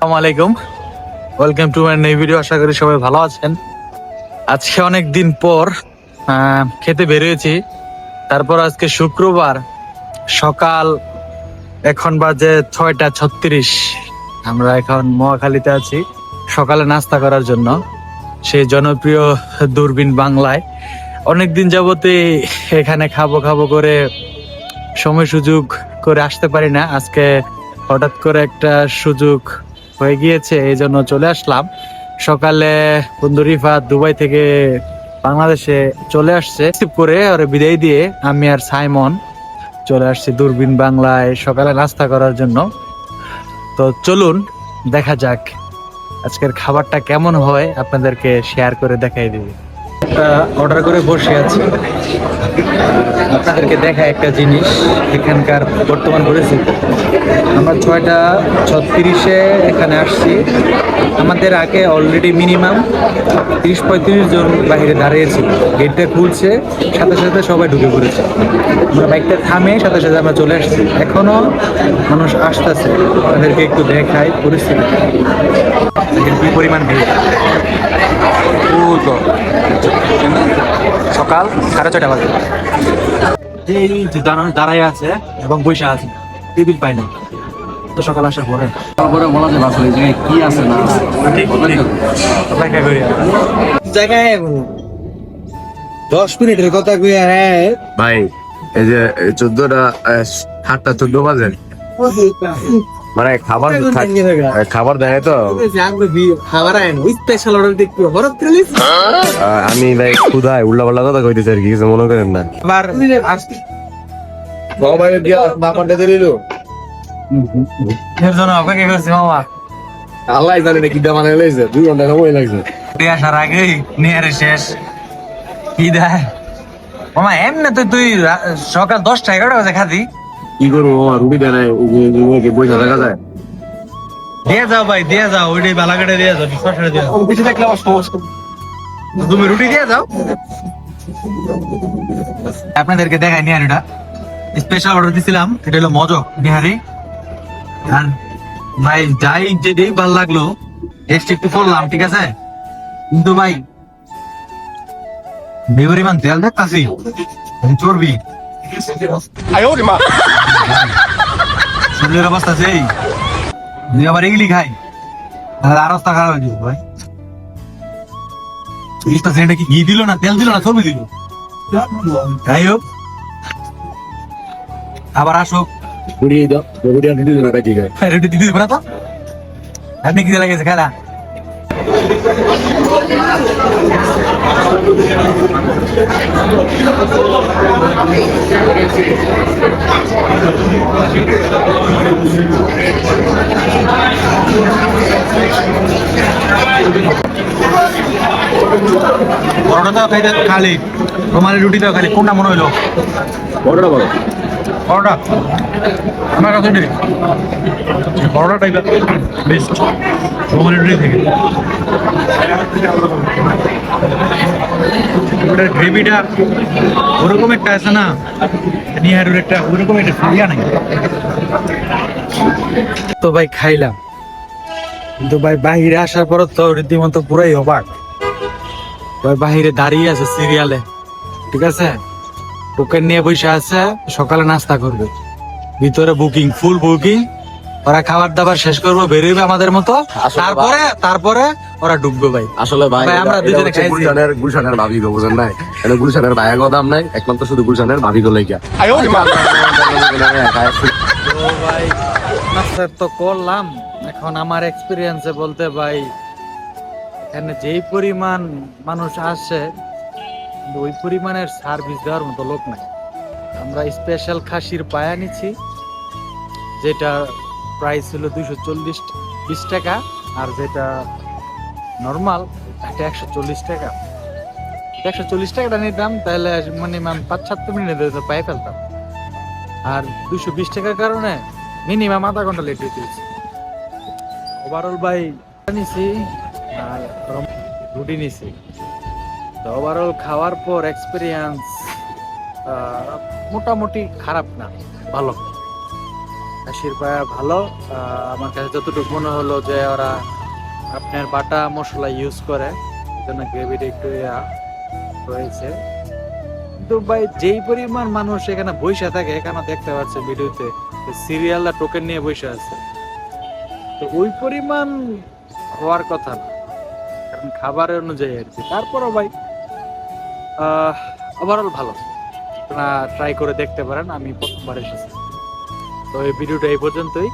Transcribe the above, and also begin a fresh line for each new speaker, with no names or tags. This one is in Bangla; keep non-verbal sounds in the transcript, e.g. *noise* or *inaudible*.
আসসালামু আলাইকুম। ওয়েলকাম টু মাই ভিডিও আশা করি সবাই ভালো আছেন। আজকে অনেক দিন পর খেতে বেরিয়েছি। তারপর আজকে শুক্রবার, সকাল এখন বাজে ছয়টা ছত্রিশ। আমরা এখন মহাখালীতে আছি, সকালে নাস্তা করার জন্য। সেই জনপ্রিয় দূরবীন বাংলায়। অনেক দিন যাবতে এখানে খাব খাব করে সময় সুযোগ করে আসতে পারি না। আজকে হঠাৎ করে একটা সুযোগ হয়ে গিয়েছে, এই জন্য চলে আসলাম। সকালে বন্ধু রিফাত দুবাই থেকে বাংলাদেশে চলে আসছে। করে ওরে বিদায় দিয়ে আমি আর সাইমন চলে আসছি দূরবীন বাংলায় সকালে নাস্তা করার জন্য। তো চলুন, দেখা যাক আজকের খাবারটা কেমন হয় আপনাদেরকে শেয়ার করে দেখাই দিবি অর্ডার করে বসে আছি। আপনাদেরকে দেখা একটা জিনিস এখানকার বর্তমান পরিস্থিতি আমরা ছয়টা ছত্রিশে এখানে আসছি। আমাদের আগে অলরেডি মিনিমাম তিরিশ পঁয়ত্রিশ জন বাইরে দাঁড়িয়েছিল। গেটটা খুলছে, সাথে সাথে সবাই ঢুকে পড়েছে। আমরা বাইকটা থামে সাথে সাথে আমরা চলে আসছি। এখনও মানুষ আসতেছে। তাদেরকে একটু দেখাই পরিস্থিতি। কি পরিমাণ ভিড়। তো সকাল সাড়ে ছয়টা বাজে। এই যে দাঁড়ানো আছে এবং বসে আছে। টেবিল পাই না তো সকাল আসার পরে।
তারপরে বলা যাবে আসলে জায়গায় কি আছে না
জায়গায় দশ মিনিটের কথা কইয়া হ্যাঁ
ভাই এই যে চোদ্দটা সাতটা চোদ্দ বাজে। মানে খাবার খাবার দেয় তো।
স্পেশাল অর্ডার দেখব
আমি ভাই ক্ষুধায় উল্লা পাল্লা কথা কইতেছি আর কি কিছু মনে করেন না।
আবার এর জন্য অপেক্ষা করছি মামা
আল্লাহ জানে না কি দুই ঘণ্টা সময় লাগছে।
দিয়ে আসার আগেই নিয়ারে শেষ। কি দেয়? মামা এমনি তো তুই রা- সকাল দশটা এগারোটা বাজে খাতি।
কি করব মামা রুটি দেয় নাই বইসা দেখা যায়।
দিয়ে যাও ভাই দিয়ে যাও ওইটাই বালাঘাটে দিয়ে যাও সরাসরি দিয়ে যাও।
বেশি দেখলে আমার সমস্যা।
তুমি রুটি দিয়ে যাও। আপনাদেরকে দেখাই নিহারিটা। স্পেশাল অর্ডার দিছিলাম এটা হলো মজক নিহারি। আর ভাই যাই যেটাই ভালো লাগল টেস্ট একটু করলাম ঠিক আছে? কিন্তু ভাই বেগুরিমান তেল দেখতাছি চর্বি। শরীরের অবস্থা সেই। তুই আবার এগুলি খাই তাহলে আর অবস্থা খারাপ হয়ে ভাই। জিনিসটা সেটা কি ঘি দিল না তেল দিল না সবই দিল? যাই হোক। আবার আসো
রুটি দাও রুটি দেবে ঠিক আছে
রুটি দিতে দেবো না তো? আপনি কি লাগেছে খেলা। পরোটা তো খাইতে খালি। রুমালি রুটি তো খালি। কোনটা মনে হইল?
পরোটা বড়
পরোটা? আমার কাছে নেই পরোটা টাইপের বেস্ট রুমালি থেকে। ওটার গ্রেভিটা ওরকম একটা আছে না? নিহারুর একটা ওরকম একটা ফিরিয়া নাই। তো ভাই খাইলাম। কিন্তু ভাই বাহিরে আসার পর তো রীতিমতো পুরাই অবাক। ভাই বাহিরে দাঁড়িয়ে আছে সিরিয়ালে ঠিক আছে? টোকেন নিয়ে বসে আছে সকালে নাস্তা করবে। ভিতরে বুকিং ফুল বুকিং ওরা খাবার দাবার শেষ করব বেরোবে আমাদের মতো। তারপরে তারপরে ওরা ঢুকবে ভাই।
আসলে ভাই
ভাই, আমরা দুজনে খাইছি।
গুলশানের গুলশানের ভাবি গো বুঝেন নাই? এটা গুলশানের ভাইয়া গো দাম নাই। একমাত্র শুধু গুলশানের ভাবি গো লাইগা *laughs*
তো ভাই নাস্তা তো করলাম। এখন আমার এক্সপিরিয়েন্সে বলতে ভাই এখানে যেই পরিমাণ মানুষ আসে কিন্তু ওই পরিমাণের সার্ভিস দেওয়ার মতো লোক নাই। আমরা স্পেশাল খাসির পায়া নিচ্ছি, যেটা প্রাইস ছিল দুইশো চল্লিশ, বিশ টাকা, আর যেটা নর্মাল এটা একশো চল্লিশ টাকা। একশো চল্লিশ টাকাটা নিতাম, তাহলে মিনিমাম পাঁচ সাত মিনিটে পায়ে ফেলতাম। আর দুশো বিশ টাকার কারণে মিনিমাম আধা ঘণ্টা লেট হয়ে ওভারঅল ভাই নিছি, আর রুটি নিছি। তো ওভারঅল খাওয়ার পর এক্সপিরিয়েন্স মোটামুটি খারাপ না, ভালো। খাসির পায়া ভালো আমার কাছে যতটুকু মনে হলো যে ওরা আপনার বাটা মশলা ইউজ করে জন্য গ্রেভিটা একটু হয়েছে। কিন্তু ভাই, যেই পরিমাণ মানুষ এখানে বসে থাকে, এখানে দেখতে পাচ্ছে ভিডিওতে সিরিয়াল আর টোকেন নিয়ে বসে আছে। তো ওই পরিমাণ হওয়ার কথা না, কারণ খাবারের অনুযায়ী আর কি। তারপরও ভাই ওভারঅল ভালো। আপনারা ট্রাই করে দেখতে পারেন, আমি প্রথমবার এসেছি তো এই ভিডিওটা এই পর্যন্তই।